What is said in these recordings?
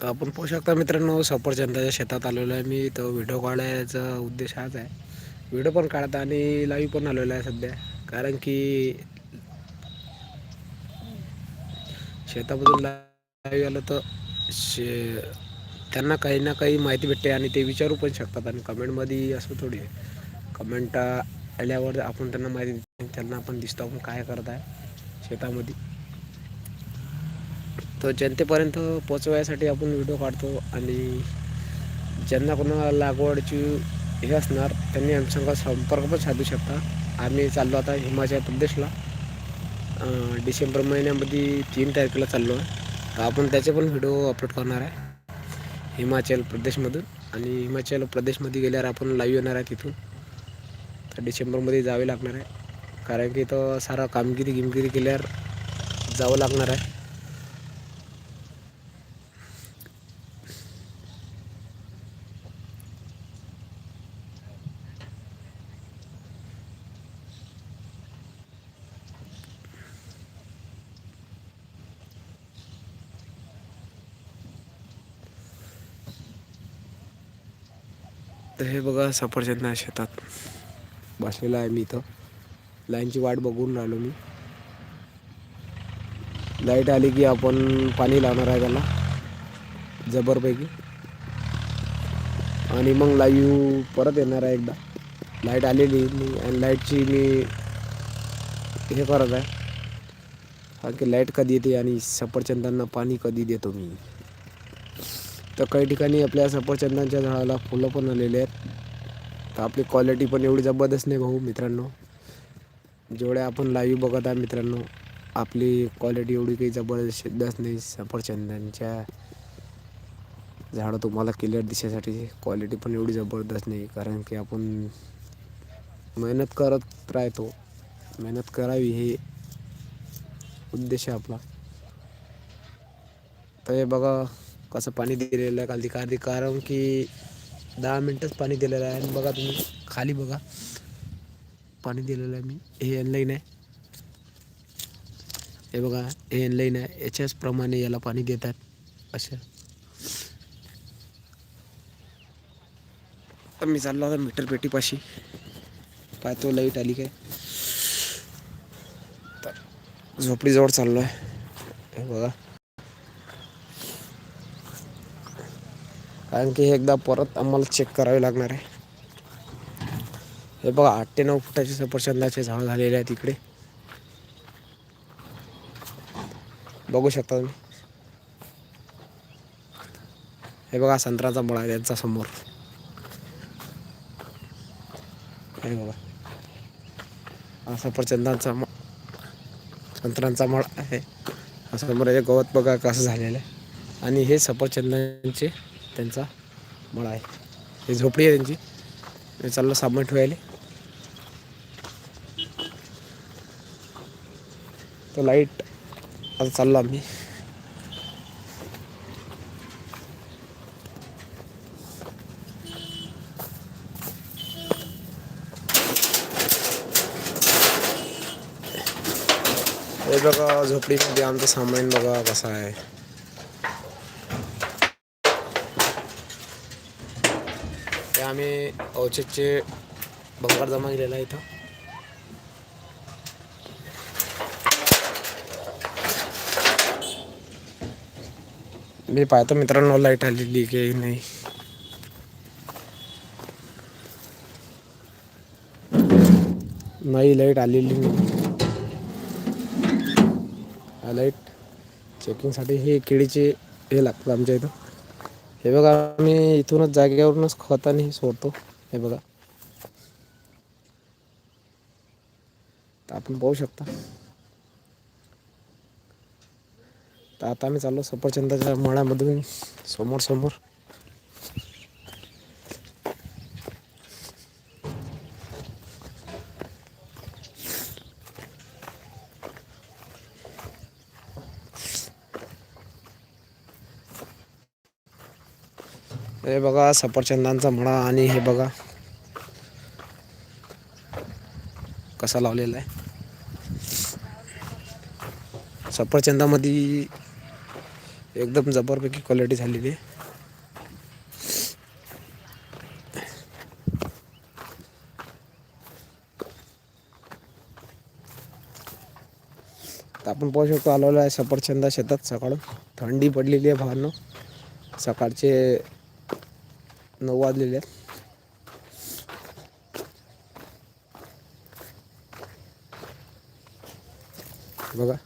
तर आपण पाहू शकता मित्रांनो सफरचंदाच्या शेतात आलेलो आहे मी. तर व्हिडिओ काढायचा उद्देश हाच आहे. व्हिडिओ पण काढता आणि लाईव्ह पण आलेलो आहे सध्या. कारण की शेतामधून लाईव्ह आलं तर शे त्यांना काही ना काही माहिती भेटते आणि ते विचारू पण शकतात आणि कमेंटमध्ये असं थोडी आहे. कमेंट आल्यावर आपण त्यांना माहिती त्यांना आपण दिसतो आपण काय करत आहे शेतामध्ये तर जनतेपर्यंत पोचवायसाठी आपण व्हिडिओ काढतो आणि ज्यांना कोणा लागवडची हे असणार त्यांनी आमच्यासंग संपर्क पण साधू शकता. आम्ही चाललो आता हिमाचल प्रदेशला. डिसेंबर महिन्यामध्ये तीन तारखेला चाललो आहे. तर आपण त्याचे पण व्हिडिओ अपलोड करणार आहे. हिमाचल प्रदेशमधून. आणि हिमाचल प्रदेशमध्ये गेल्यावर आपण लाईव्ह येणार आहे तिथून. तर डिसेंबरमध्ये जावे लागणार आहे. कारण की तो सारा कामगिरी गिमगिरी केल्यावर जावं लागणार आहे. तर हे बघा सफरचंद आहे शेतात. बसलेला आहे मी इथं. लाईनची वाट बघून राहिलो मी. लाइट आली की आपण पाणी लावणार आहे त्याला. जबरपैकी. आणि मग लाईव्ह परत येणार आहे एकदा. लाइट आलेली मी आणि लाईटची मी हे करत आहे. कारण की लाइट कधी येते आणि सफरचंदांना पाणी कधी देतो मी. तर काही ठिकाणी आपल्या सफरचंदांच्या झाडाला फुलं पण आलेले आहेत. तर आपली क्वालिटी पण एवढी जबरदस्त नाही भाऊ मित्रांनो. जेवढ्या आपण लाईव्ह बघत आहे मित्रांनो आपली क्वालिटी एवढी काही जबरदस्त नाही. सफरचंदांच्या झाडं तुम्हाला क्लिअर दिसण्यासाठी क्वालिटी पण एवढी जबरदस्त नाही. कारण की आपण मेहनत करत राहतो. मेहनत करावी हे उद्देश आहे आपला. तर हे बघा कसं पाणी दिलेलं आहे काल कार्दी कारण की दहा मिनटंच पाणी दिलेलं आहे. आणि बघा तुम्ही खाली बघा. पाणी दिलेलं आहे मी. हे ऑनलाईन आहे. हे बघा हे ऑनलाईन आहे. याच्याच प्रमाणे याला पाणी देतात असं तर मी चाललो होता मीटर पेटीपाशी. पाहतो लाइट आली काय? तर झोपडीजवळ चाललो आहे हे बघा. कारण की हे एकदा परत आम्हाला चेक करावे लागणार आहे. हे बघा आठ ते नऊ फुटाचे सफरचंदाचे झाड झालेले आहेत इकडे. बघू शकता तुम्ही. हे बघा संत्र्याचा मळा आहे त्यांचा समोर. हे बघा. हा सफरचंदांचा म संत्र्यांचा मळा आहे. हा समोर हे गवत बघा कसं झालेलं आहे. आणि हे सफरचंदांचे त्यांचा मळा आहे. हे झोपडी आहे त्यांची. हे चाललं सामान ठेवायला. तर लाइट आता चाललो आम्ही. हे बघा झोपडीमध्ये आमचं सामान बघा कसं आहे. आम्ही औचितचे भंगार जमा केलेला आहे इथं. मी पाहतो मित्रांनो लाइट आलेली की नाही. नाही लाइट आलेली नाही. लाइट चेकिंगसाठी हे केळीचे हे लागतं आमच्या इथं. हे बघा आम्ही इथूनच जागेवरूनच खताने सोडतो. हे बघा. तर आपण पाहू शकता. तर आता आम्ही चाललो सफरचंदाच्या मळ्यामधून समोर समोर. हे बघा सफरचंदांचा म्हणा आणि हे बघा. कसा लावलेला आहे. सफरचंदामध्ये एकदम जबरपैकी क्वालिटी झालेली आहे. तर आपण पाहू शकतो आलेलो आहे सफरचंदा शेतात. सकाळून थंडी पडलेली आहे भावांना. सकाळचे नऊ वाजलेले आहेत बघा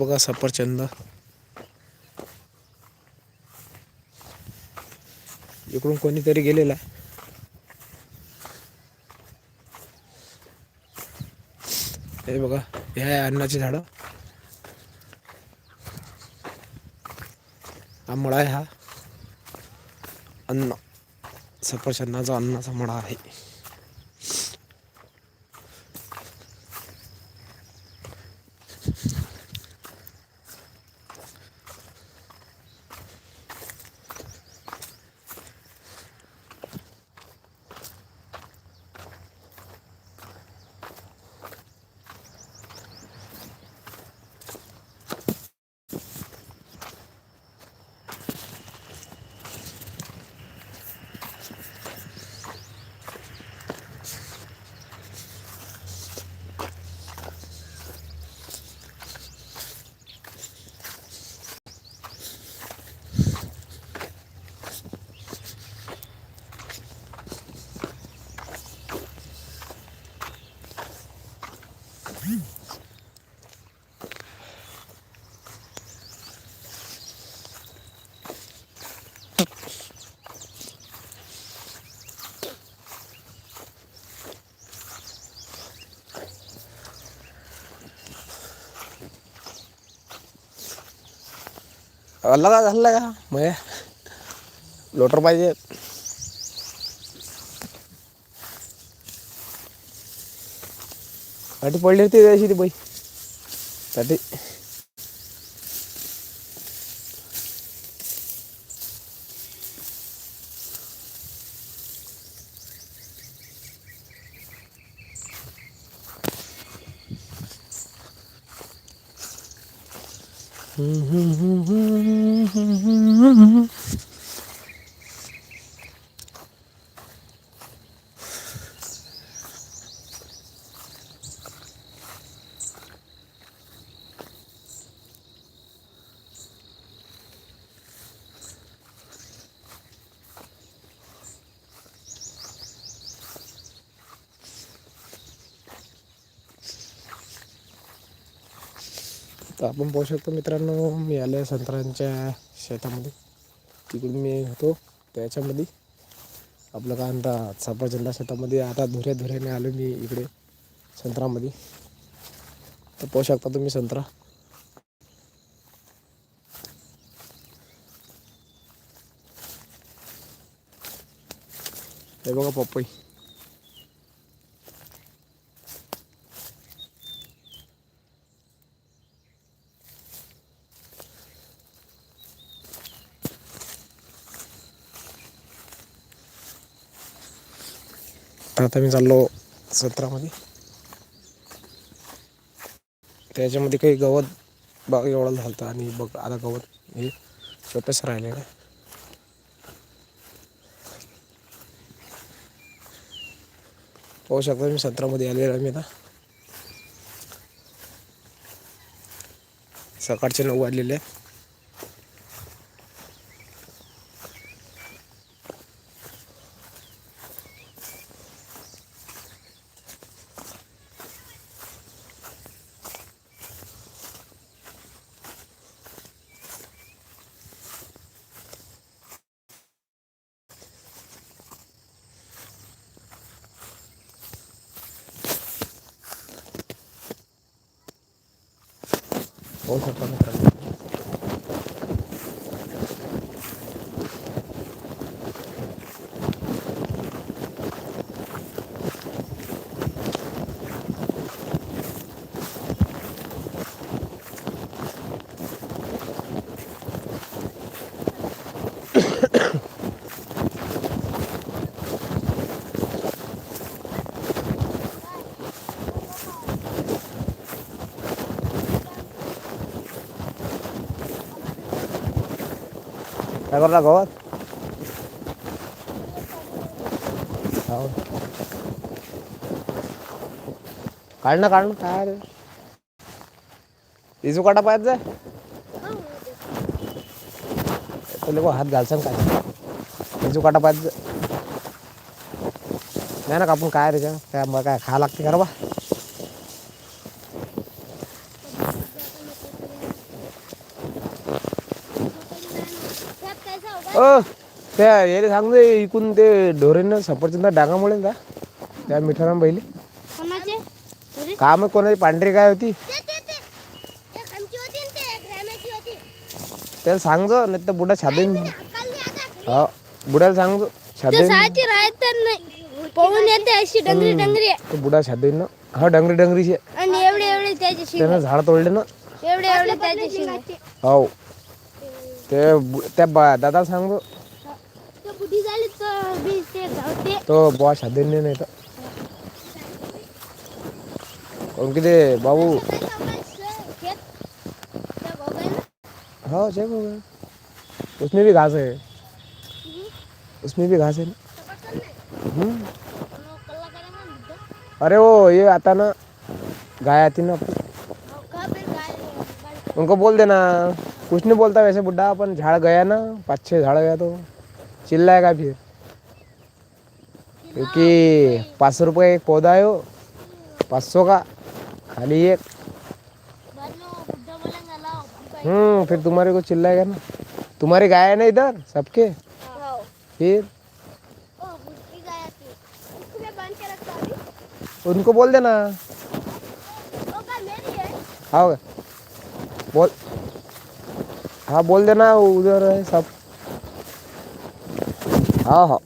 बघा सफरचंद. इकडून कोणीतरी गेलेला. हे बघा हे आहे अन्नाची झाडं. हा मळा आहे हा. अन्न सफरचंदाचा अन्नाचा मळा आहे. का झालं का मग लोटर पाहिजे. साठी पडली होती अशी ती बाई. साठी Mm-hmm. तर आपण पाहू शकतो मित्रांनो मी आले संत्र्यांच्या शेतामध्ये. तिकडून मी होतो त्याच्यामध्ये. आपलं काय म्हणतात सफरचंदा शेतामध्ये. आता धुऱ्या धुऱ्याने आलो मी इकडे संत्रामध्ये तर पाहू शकता तुम्ही संत्रा. हे बघा पपई. पण आता मी चाललो सत्रामध्ये त्याच्यामध्ये काही गवत बाग एवढा झालं आणि बघ आता गवत हे छोटंसं राहिलेलं आहे. पाहू शकता मी सत्रामध्ये आलेलो आहे मी आता. सकाळचे नऊ वाजलेले आहे पाहू शकता मित्रांनो काय करला गवत हो काढ ना काढ ना. काय रे? इजू काटा पाहत जाय तुला हात घालसान काय? इजू काटा पाहत जाय. नाही ना कापून काय रे काय मग काय खा लागते का बा. अ त्या याला सांग दे इकून ते ढोरेनं सफरचंदा डागामुळे ना त्या मिठाराम बैली कोणाचे अरे काम कोणाची पांढरी काय होती ते ते ते एक आमची होती आणि ते एक रामाची होती त्याला सांगजो नाही तर बुडा छादेन अक्कल नाही आता हा बुडाला सांगजो ते छादेन साची राहत नाही पळून येते अशी डंगरी डंगरी तो बुडा छादेन ना हा डंगरी डंगरीचे आणि एवढे एवढे त्याचे शिंग त्यानं झाड तोडले ना एवढे एवढे त्याचे शिंग हो ते त्या बा दादा सांगतो ते बुढी झाली तर बी ते धावते तो बुवा छादेन नाही तर काऊन की ते बाबू? हाँ चेक हो गया उसमें भी घास है उसमें भी घास है ना। अरे वो ये आता ना गाय आती ना अपनी उनको बोल देना. कुछ नहीं बोलता वैसे बुढ़ा अपन झाड़ गया ना पाँच छः झाड़ गया तो चिल्लाएगा फिर। क्योंकि पाँच सौ रुपये एक पौधा है वो, पाँच सौ का, खाली एक। हम्म फिर तुम्हारे को चिल्लाएगा ना। तुम्हारे गाय है ना इधर, सबके? फिर? उनको बोल देना। हाँ बोल हाँ बोल देना उधर है सब हाँ हाँ.